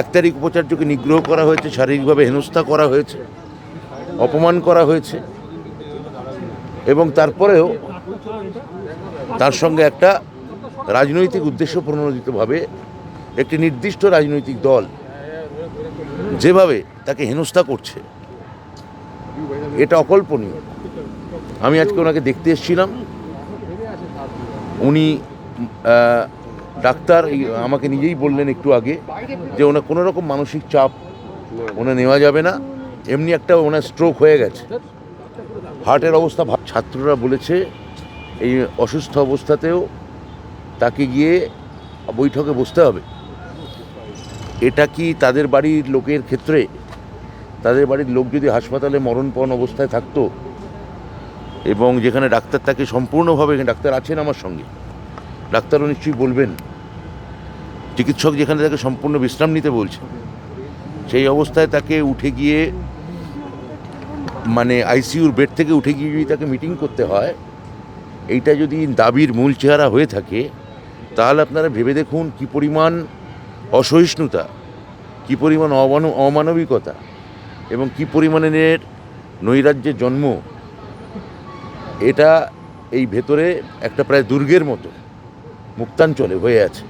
এক তারিখ উপাচার্যকে নিগ্রহ করা হয়েছে, শারীরিকভাবে হেনস্থা করা হয়েছে, অপমান করা হয়েছে, এবং তারপরেও তার সঙ্গে একটা রাজনৈতিক উদ্দেশ্য প্রণোদিতভাবে একটি নির্দিষ্ট রাজনৈতিক দল যেভাবে তাকে হেনস্থা করছে, এটা অকল্পনীয়। আমি আজকে ওনাকে দেখতে এসেছিলাম। উনি ডাক্তার আমাকে নিজেই বললেন একটু আগে যে ওনার কোনো রকম মানসিক চাপ ওনার নেওয়া যাবে না। এমনি একটা ওনার স্ট্রোক হয়ে গেছে। হার্টের অবস্থা ছাত্ররা বলেছে, এই অসুস্থ অবস্থাতেও তাকে গিয়ে বৈঠকে বসতে হবে। এটা কি তাদের বাড়ির লোকের ক্ষেত্রে? তাদের বাড়ির লোক যদি হাসপাতালে মরণপণ অবস্থায় থাকতো এবং যেখানে ডাক্তার তাকে সম্পূর্ণভাবে ডাক্তার আছেন আমার সঙ্গে। ডাক্তারও নিশ্চয়ই বলবেন। চিকিৎসক যেখানে তাকে সম্পূর্ণ বিশ্রাম নিতে বলছে, সেই অবস্থায় তাকে উঠে গিয়ে মানে আইসিইউর বেড থেকে উঠে গিয়ে যদি তাকে মিটিং করতে হয়, এইটা যদি দাবির মূল চেহারা হয়ে থাকে, তাহলে আপনারা ভেবে দেখুন কি পরিমাণ অসহিষ্ণুতা, কি পরিমাণ অমান, অমানবিকতা এবং কি পরিমাণের নৈরাজ্যের জন্ম। এটা এই ভেতরে একটা প্রায় দুর্গের মতো। মুক্তাঞ্চলে হয়ে আছে।